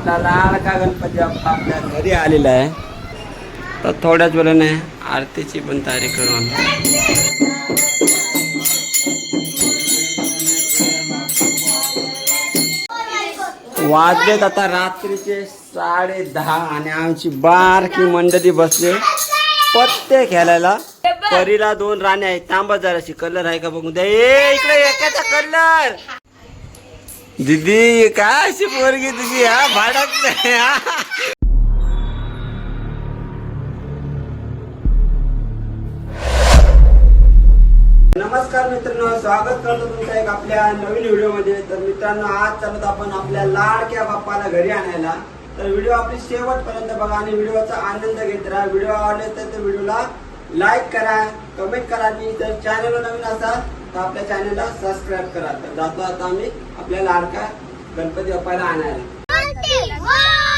आपला लाडका गणपती बाप्पा आपल्या घरी आलेला आहे. तर थोड्याच वेळाने आरतीची पण तयारी करू आम्ही वाजलेत आता रात्रीचे साडे दहा आणि आमची बारकी मंडळी बसले. पत्ते खेळायला परीला दोन राणी आहेत. तांबा जराशी. कलर आहे का बघू द्या ए इकडे एकाचा कलर? दीदी काय अशी पोरगी तुझी? हा भाडत नाही नमस्कार मित्रांनो स्वागत करतो तुमचं एक आपल्या नवीन व्हिडिओमध्ये. तर मित्रांनो आज चालत आपण आपल्या लाडक्या बाप्पाला घरी आणायला. तर व्हिडिओ आपली शेवटपर्यंत बघा आणि व्हिडिओचा आनंद घेत राहा. व्हिडिओ आवडले तर व्हिडिओला लाईक करा कमेंट करा आणि जर चॅनलवर नवीन असाल तर आपल्या चॅनलला सबस्क्राईब करा. तर जातो आता आम्ही आपल्या लाडका गणपती बाप्पाला आणायला.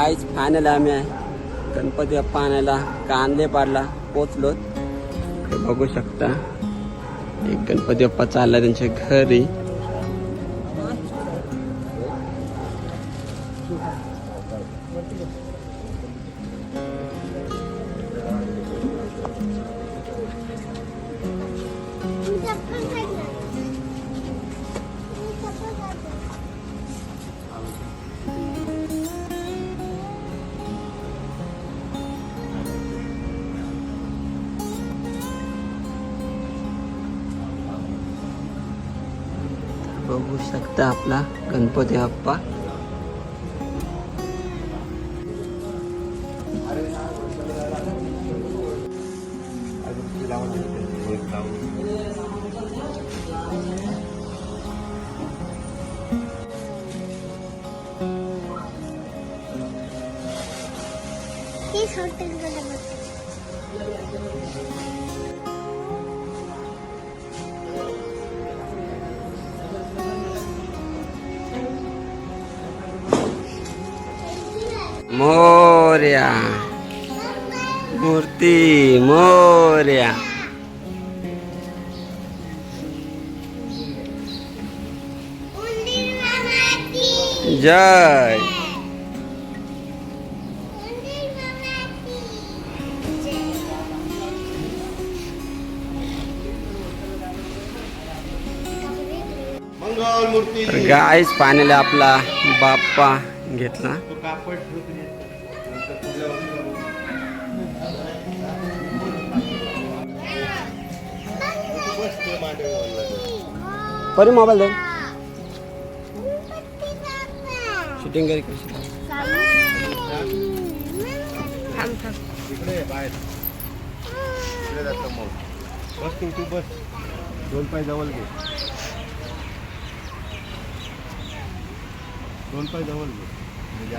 गाईज फायनल आम्ही. आहे गणपती बाप्पा आणायला कांदे पाडला पोचलो बघू शकता. एक गणपती बाप्पा चालला त्यांच्या घरी. बघू शकता आपला गणपती बाप्पा मोर्या. मूर्ती मोर्या. जय. गायच पाण्याला आपला बाप्पा घेतला. परी मोबाईल दे. शूटिंग करी कशी? बस तू तू बस. दोन पाय जवळ घे. दोन पाय जवळ घे. म्हणजे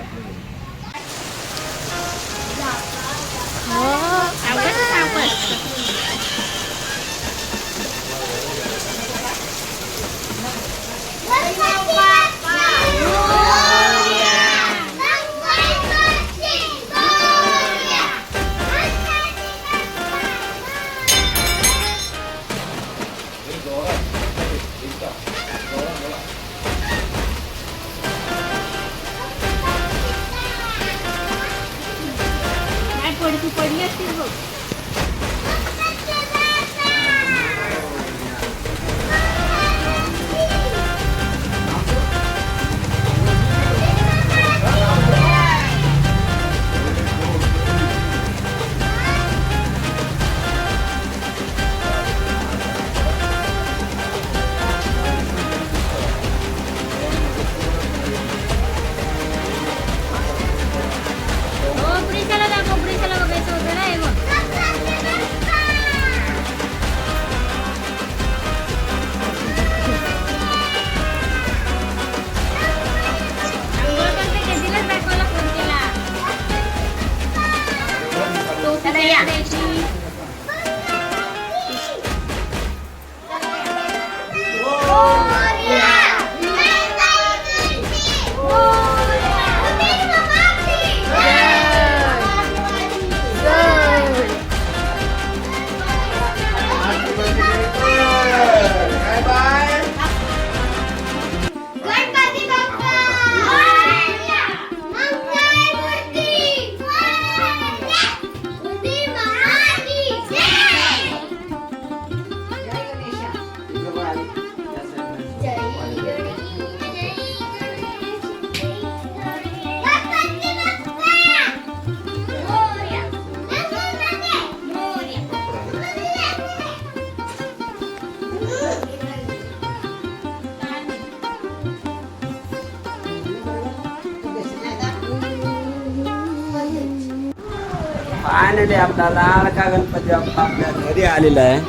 आपला लाडका गणपती बाप्पा आपल्या घरी? आलेला आहे.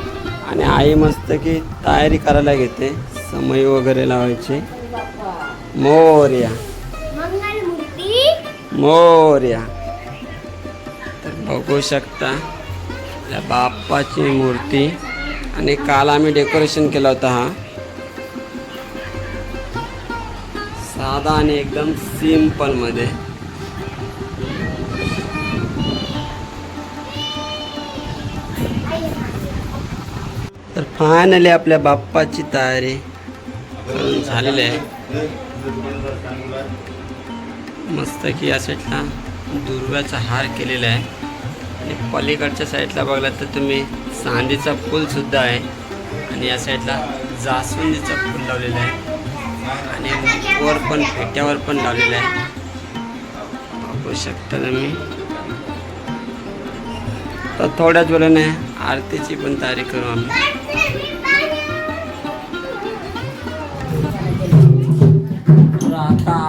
आणि आई मस्त की तयारी करायला घेते. समय वगैरे लावायची. मोर्या. मोर्या. तर बघू शकता या बाप्पाची मूर्ती. आणि काल आम्ही डेकोरेशन केला होता हा. साधा आणि एकदम सिम्पलमध्ये फायनली आपल्या बाप्पाची तयारी करून झालेली आहे. मस्त की या साईडला दुर्व्याचा हार केलेला आहे. आणि पलीकडच्या साईडला बघला तर तुम्ही चांदीचा फुलसुद्धा आहे. आणि या साईडला जास्वंदीचा फूल लावलेला आहे. आणि वर पण फेट्यावर पण लावलेला आहे. बघू शकता तुम्ही. तर थोड्याच वेळाने आरतीची पण तयारी करू आम्ही.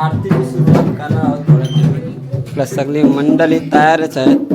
आरतीची सुरुवात करणार आहोत थोड्याच वेळाने आपल्या सगळी मंडळी तयारच आहेत.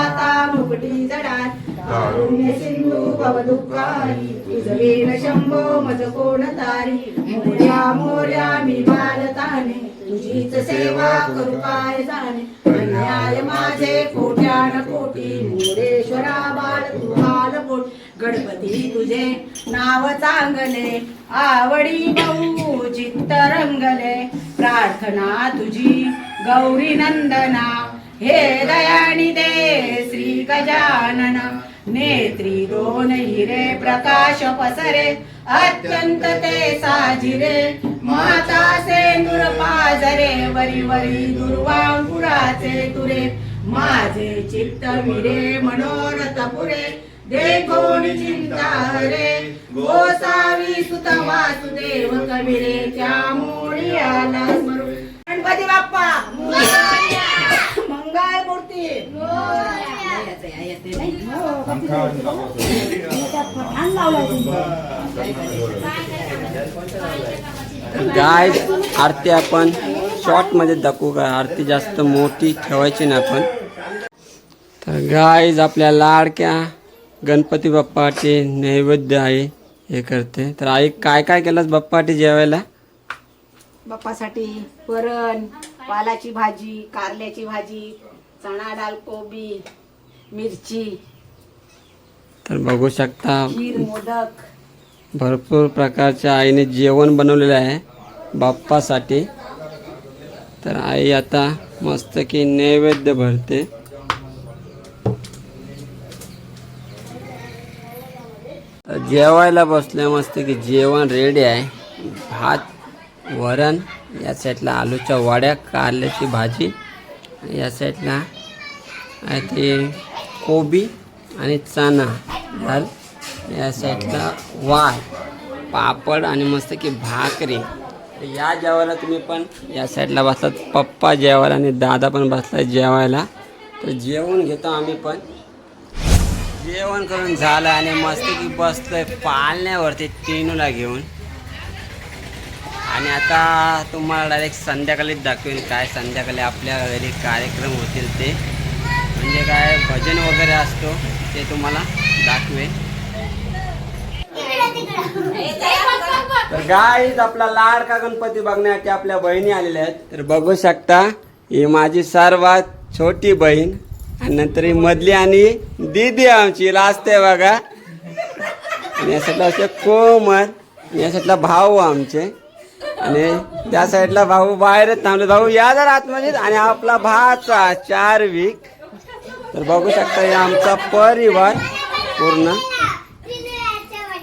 माता मुकुटी जडात कारुण्य सिंधू भवदुःखारी तुझवीन शंभो मज कोण तारी मोर्या मोर्या मी बालताने. तुझीच सेवा करू काय जाणे? अन्याय माझे कोट्यान कोटी. मोरेश्वरा बाल तू बालपोट गणपती तुझे नाव चांगले. आवडी बहु चित्त रंगले प्रार्थना तुझी गौरी नंदना. हे दयानी दे श्री गजानन नेत्री दोन हिरे प्रकाश पसरे अत्यंत ते साजिरे माता से पाजरे वरी वरी दुर्वांकुराचे तुरे माझे चित्त मिरे मनोरथ पुरे देखोन चिंता हरे गोसावी सुत वासुदेव कविरे त्या मोडी आला स्मरू. गणपती बाप्पा मंगळ मूर्ती. गाय आरती आपण शॉर्टमध्ये दाखवू का? आरती जास्त मोठी ठेवायची नाही आपण. तर गायज आपल्या लाडक्या गणपती बाप्पाचे नैवेद्य आहे. हे करते. तर आई काय काय केलंस बाप्पाटी जेवायला? बाप्पासाठी वरण पालाची भाजी कारल्याची भाजी चणा डाळ कोबी मिरची तर बघू शकता खीर मोदक. भरपूर प्रकारच्या आईने जेवण बनवलेलं आहे बाप्पासाठी. तर आई आता मस्त की नैवेद्य भरते. जेवायला बसलोय मस्त की जेवण रेडी आहे. भात वरण या साईडला आलूच्या वड्या कारल्याची भाजी. या साईडला आहे ते कोबी आणि चणा डाल या साईडला वाळ पापड आणि मस्त की भाकरी. या जेवायला तुम्ही पण या साईडला बसलात. पप्पा जेवायला आणि दादा पण बसलाय जेवायला. तर जेवण घेतो आम्ही पण. जेवण करून झालं आणि मस्त की बसतोय पाळण्यावरती टिनूला घेऊन. आणि आता तुम्हाला डायरेक्ट संध्याकाळीच दाखवेन काय संध्याकाळी आपल्या घरी कार्यक्रम होतील ते. म्हणजे काय भजन वगैरे असतो ते तुम्हाला दाखवेन. तर गाईज आपला लाडका गणपती बघण्यासाठी आपल्या बहिणी आलेल्या आहेत. तर बघू शकता ही माझी सर्वात छोटी बहीण आणि नंतर ही मधली आणि दीदी आमची. लाजते बघा. आणि या असे कोमर यासाठी भाऊ आमचे. आणि त्या साईडला भाऊ बाहेरच थांबले. भाऊ या जर आतमध्ये आणि आपला भाचा चार वीक तर बघू शकता हे आमचा परिवार पूर्ण.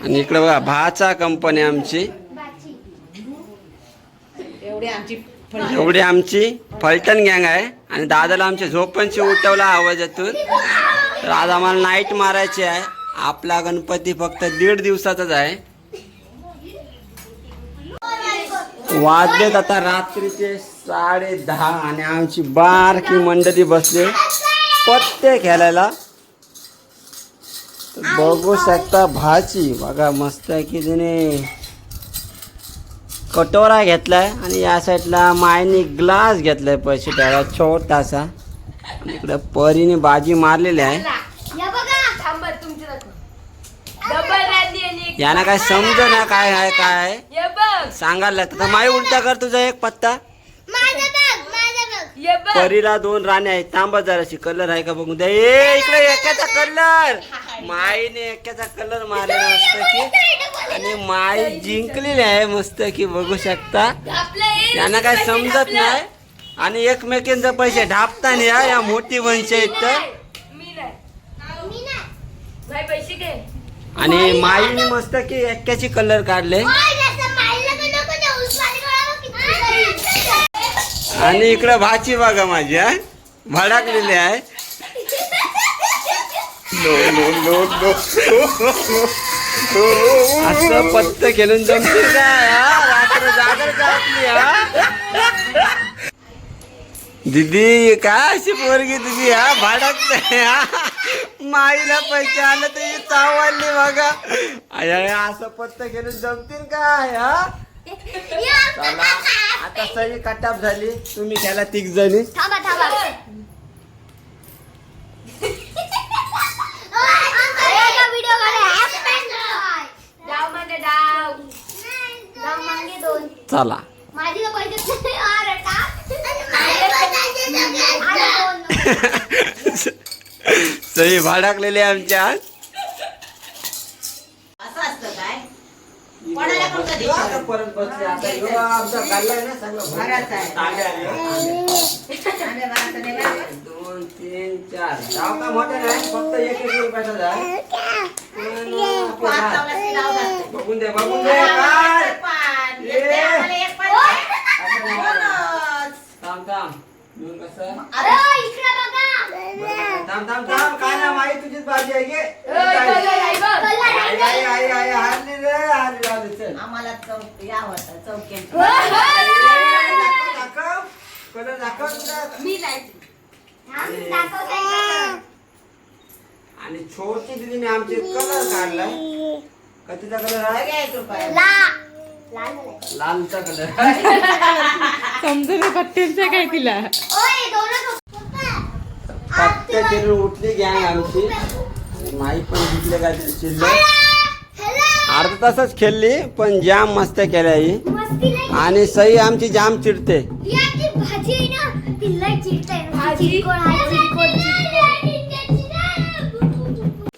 आणि इकडे बघा भाचा कंपनी आमची. एवढी आमची फलटण. गँग आहे. आणि दादाला आमच्या झोपणशी उठवला आवाजातून. तर आज आम्हाला नाईट मारायची आहे. आपला गणपती फक्त दीड दिवसाचाच आहे. वाजलेत आता रात्रीचे साडे दहा आणि आमची बारकी मंडळी बसले. पत्ते खेळायला बघू शकता भाजी. बघा मस्त आहे की तिने कटोरा घेतलाय आणि या साईडला मायने ग्लास घेतलाय पैसे त्याला छोटासा. इकडे परीने बाजी मारलेली आहे थांबा तुमची दाखव डबल रांदी आणि एक यांना काय समज ना काय आहे काय सांगायला लागतं. तर माई उलटा कर तुझा एक पत्ता. परीला दोन राणे आहेत. तांबा जराशी. कलर आहे का बघून द्या ए इकडे एकाचा कलर. माईने एकाचा कलर मारलेला मस्त की. आणि माई जिंकलेली आहे मस्त की बघू शकता. यांना काय समजत नाही. आणि एकमेकींचे पैसे ढापताना या या मोठी वंश आहेत. तर मी नाही. भाई पैसे घे. आणि माईने मस्त की एक्क्याची कलर काढले. आणि इकडं भाची बघा माझी हा. भडकलेली आहे. असं पत्त खेळून जमते काय? रात्र जागर का आपली दिदी काय अशी पोरगी तुझी हा? भाडकते हा. माईला पैसे आले तर ही चावली बघा. अय, असं पत्त खेळून जमतील काय हा? चला आता सगळी कटाप झाली. तुम्ही खेळा तिघ जणी थांबा. थांबा चला. माझी तर भाडकलेली आमच्या. असं असतं काय? कोणाला पण कधी परत बसले आता ह्यो आमचा खाल्लाय ना सगळं बराच आहे. तांबे आले. आम्ही बराचं नाही का? दोन तीन चार. डाव का मोठे नाही फक्त एक रुपयाचा जाय. बघून दे बघून दे. काय. थांब थांब. दोन कसं अरे इकडे बघा. थांब थांब थांब काय ना माई तुझीच बाजी आहे गे कलर आहे बघ आई आई आई आई हारली रे हारली राहू दे चल आम्हाला चौक होतं. दाखव दाखव कलर दाखव तुझा मी नाही आणि छोटी दिदीने आमचे कलर काढलाय कधीचा कलर आहे. लालचा कलर समजून पट्ट्यांचं काय तिला पत्ते फिरून उठली गॅंग आमची. माई पण जिंकले काय शिल्लक अर्धा तासच खेळली पण जाम मस्त केल्या ही. आणि सई आमची जाम चिडते.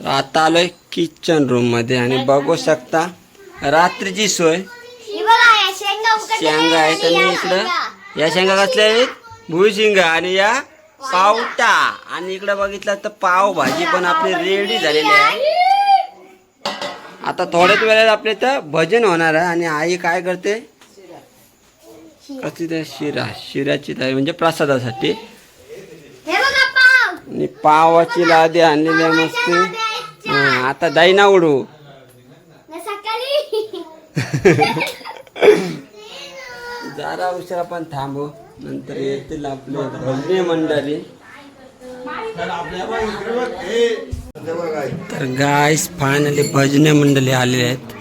आता आलोय किचन रूममध्ये आणि बघू शकता रात्रीची सोय. शेंगा आहेत आणि इकडं. या शेंगा कसल्या आहेत? भुईशिंगा आणि या पावटा. आणि इकडं बघितलं तर पाव भाजी पण आपली रेडी झालेली आहे. आता थोड्याच वेळात आपले तर भजन होणार आहे. आणि आई काय करते? कसली ते शिरा. शिऱ्याची तयारी म्हणजे प्रसादासाठी. आणि पावाची लादी आणलेली आहे मस्त. हा, आता दाई ना उडू जरा उशिरा पण थांबू. नंतर येतील आपले भजनी मंडळी. तर गायस फायनली भजनी मंडळी आलेले आहेत.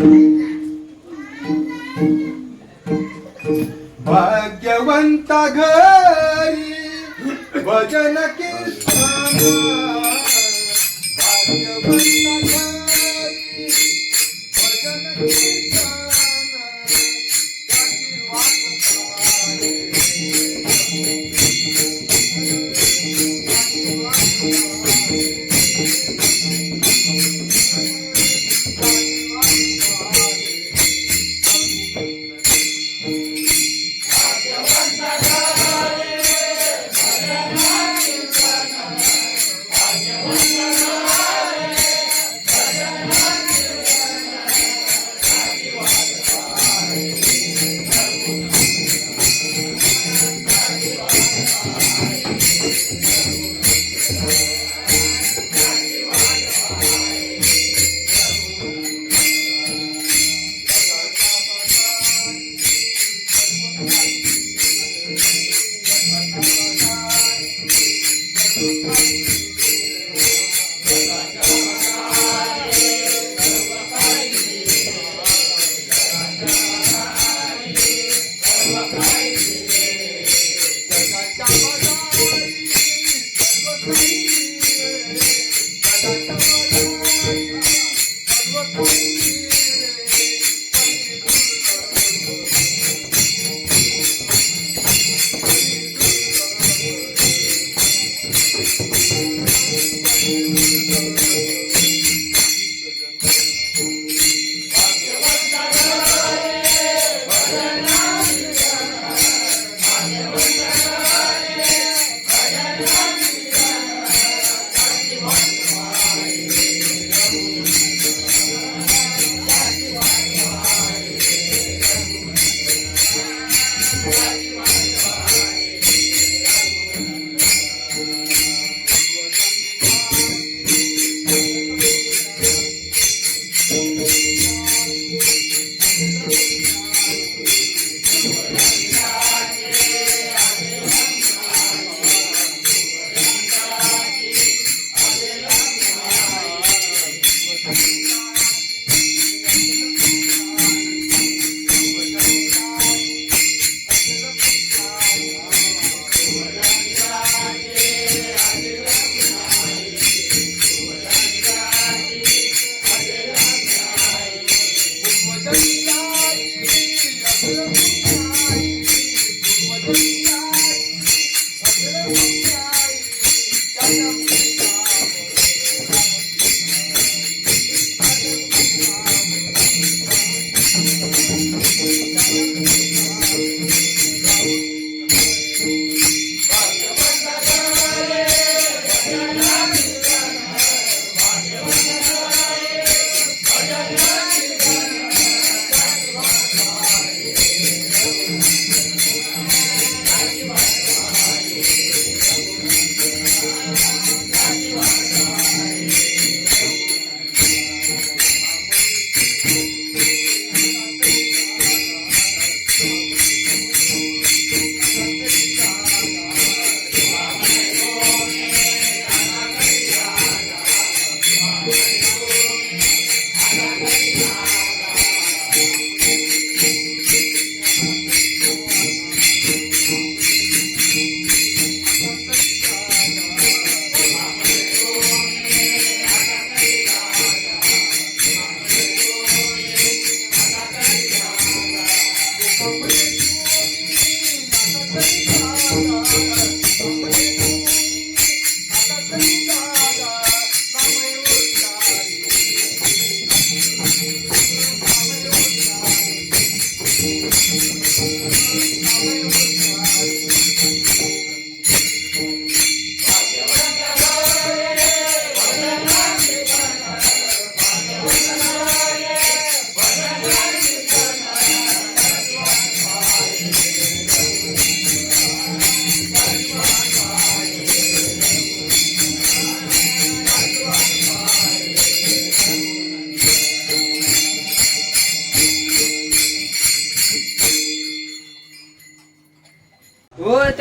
भाग्यवंता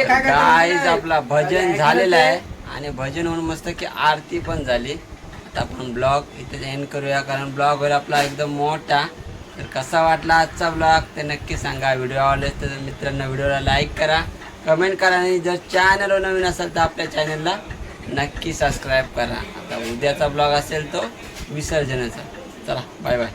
आपला भजन झालेलं आहे. आणि भजन होऊन मस्त की आरती पण झाली. आता आपण ब्लॉग इथे एंड करूया कारण ब्लॉग होईल आपला एकदम मोठा. तर कसा वाटला आजचा ब्लॉग? ते नक्की सांगा. व्हिडिओ आवडले तर मित्रांनो व्हिडिओला लाईक करा. कमेंट करा आणि जर चॅनल नवीन असेल तर आपल्या चॅनलला नक्की सबस्क्राईब करा. आता उद्याचा ब्लॉग असेल तो विसर्जनाचा. चला बाय बाय